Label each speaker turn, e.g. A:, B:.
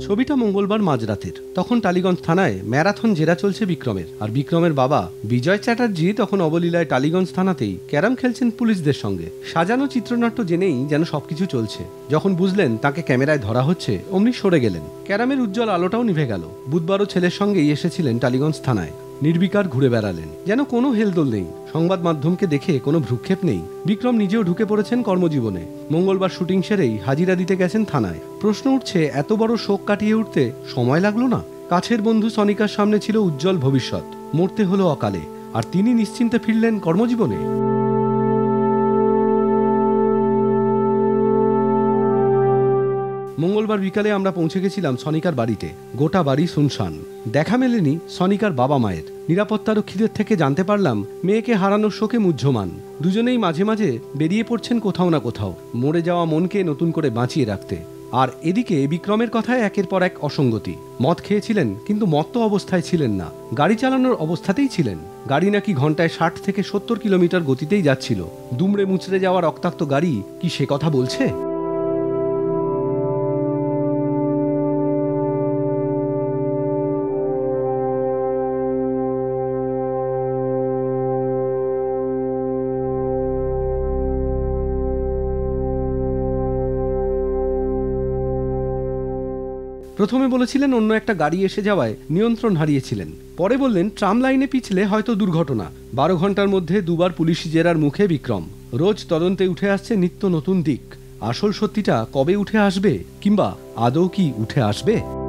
A: ছবিটা মঙ্গলবার মাঝরাতের। তখন টালিগঞ্জ থানায় ম্যারাথন জেরা চলছে বিক্রমের। আর বিক্রমের বাবা বিজয় চ্যাটার্জি তখন অবলীলায় টালিগঞ্জ থানাতেই ক্যারাম খেলছেন পুলিশদের সঙ্গে। সাজানো চিত্রনাট্য জেনেই যেন সবকিছু চলছে। যখন বুঝলেন তাকে ক্যামেরায় ধরা হচ্ছে, অমনি সরে গেলেন। ক্যারামের উজ্জ্বল আলোটাও নিভে গেল। বুধবারও ছেলের সঙ্গেই এসেছিলেন টালিগঞ্জ থানায়। নির্বিকার ঘুরে বেড়ালেন। যেন কোনো হেলদোল নেই। সংবাদ মাধ্যমকে দেখে কোনো ভ্রুক্ষেপ নেই। বিক্রম নিজেও ঢুকে পড়েছেন কর্মজীবনে। মঙ্গলবার শুটিং সেরেই হাজিরা দিতে গেছেন থানায়। প্রশ্ন উঠছে, এত বড় শোক কাটিয়ে উঠতে সময় লাগল না? কাছের বন্ধু সনিকার সামনে ছিল উজ্জ্বল ভবিষ্যৎ। মরতে হলো অকালে। আর তিনি নিশ্চিন্তে ফিরলেন কর্মজীবনে। মঙ্গলবার বিকালে আমরা পৌঁছে গেছিলাম সনিকার বাড়িতে। গোটা বাড়ি শুনশান। দেখা মেলেনি সনিকার বাবা মায়ের। নিরাপত্তারক্ষীদের থেকে জানতে পারলাম, মেয়েকে হারানোর শোকে মুহ্যমান। দুজনেই মাঝে মাঝে বেরিয়ে পড়ছেন কোথাও না কোথাও, মরে যাওয়া মনকে নতুন করে বাঁচিয়ে রাখতে। আর এদিকে বিক্রমের কথায় একের পর এক অসঙ্গতি। মদ খেয়েছিলেন, কিন্তু মত্ত অবস্থায় ছিলেন না। গাড়ি চালানোর অবস্থাতেই ছিলেন। গাড়ি নাকি ঘন্টায় ষাট থেকে সত্তর কিলোমিটার গতিতেই যাচ্ছিল। দুমড়ে মুচড়ে যাওয়া রক্তাক্ত গাড়ি কি সে কথা বলছে? প্রথমে বলেছিলেন অন্য একটা গাড়ি এসে যাওয়ায় নিয়ন্ত্রণ হারিয়েছিলেন। পরে বললেন, ট্রাম লাইনে পিছলে হয়তো দুর্ঘটনা। বারো ঘণ্টার মধ্যে দুবার পুলিশি জেরার মুখে বিক্রম। রোজ তদন্তে উঠে আসছে নিত্য নতুন দিক। আসল সত্যিটা কবে উঠে আসবে কিংবা আদৌ কি উঠে আসবে?